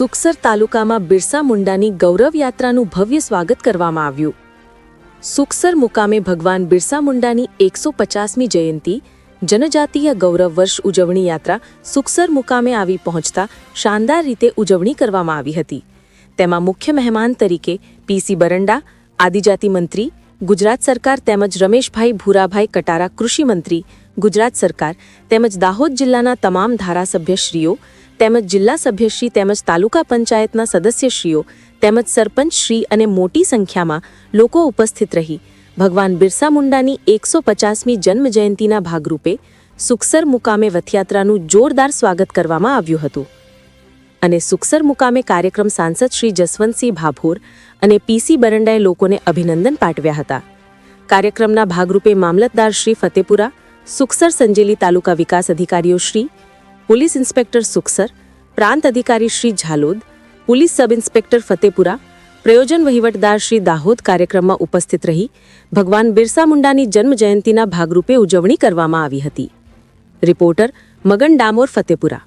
સુખસર તાલુકામાં બિરસા મુંડાની ગૌરવ યાત્રાનું ભવ્ય સ્વાગત કરવામાં આવ્યું. સુખસર મુકામે ભગવાન બિરસા મુંડાની એકસો પચાસમી જયંતિ, જનજાતીય ગૌરવ વર્ષ ઉજવણી યાત્રા સુખસર મુકામે આવી પહોંચતા શાનદાર રીતે ઉજવણી કરવામાં આવી હતી. તેમાં મુખ્ય મહેમાન તરીકે પીસી બરંડા, આદિજાતિ મંત્રી, ગુજરાત સરકાર તેમજ રમેશભાઈ ભૂરાભાઈ કટારા કૃષિ મંત્રી, ગુજરાત સરકાર તેમજ દાહોદ જિલ્લાના તમામ ધારાસભ્યશ્રીઓ તેમજ જિલ્લા સભ્યશ્રી તેમજ તાલુકા પંચાયતના સદસ્યશ્રીઓ તેમજ સરપંચશ્રી અને મોટી સંખ્યામાં લોકો ઉપસ્થિત રહી. ભગવાન બિરસા મુંડાની એકસો પચાસમી જન્મજયંતિના ભાગરૂપે સુખસર મુકામે રથયાત્રાનું જોરદાર સ્વાગત કરવામાં આવ્યું હતું. અને સુખસર મુકામે કાર્યક્રમ સાંસદ શ્રી જસવંતસિંહ ભાભોર અને પીસી બરંડાએ લોકોને અભિનંદન પાઠવ્યા હતા. કાર્યક્રમના ભાગરૂપે મામલતદાર શ્રી ફતેપુરા, સુખસર સંજેલી તાલુકા વિકાસ અધિકારીઓ શ્રી પોલીસ ઇન્સ્પેક્ટર સુખસર, પ્રાંત અધિકારી Shri Zalod, police sub inspector Fatehpura, પ્રયોજન વહીવટદાર શ્રી દાહોદ કાર્યક્રમમાં ઉપસ્થિત રહી ભગવાન બિરસા મુંડાની જન્મજયંતિના ભાગરૂપે ઉજવણી કરવામાં આવી હતી. રિપોર્ટર મગન ડામોર ફતેપુરા.